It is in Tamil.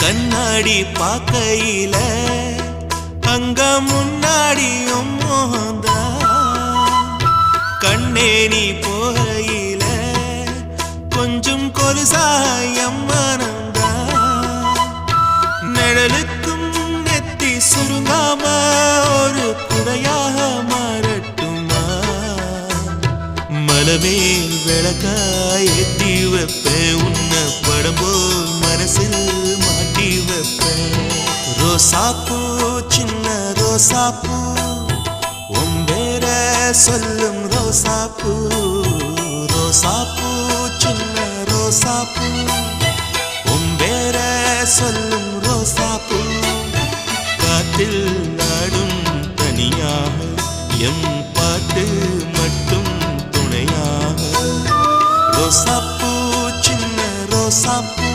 கண்ணாடி பார்க்கையில அங்க முன்னாடியும் மோகந்தா கண்ணே நீ போகையில கொஞ்சம் கொலுசாயம் மனந்தா நிழலுக்கும் நெத்தி சுருங்காம ஒரு குடையாக மாறட்டுமா? மலமே விளக்காய் ஏத்தி வைப்பேன் சாப்பு சின்ன ரோசாப்பூ. உம்பேர சொல்லும் ரோசாப்பு. ரோசாப்பு சின்ன ரோசாப்பு. உம்பேர சொல்லும் ரோசாப்பு. காற்றில் நாடும் தனியாக எம் பாட்டு மட்டும் துணையாக. ரோசாப்பு சின்ன ரோசாப்பு.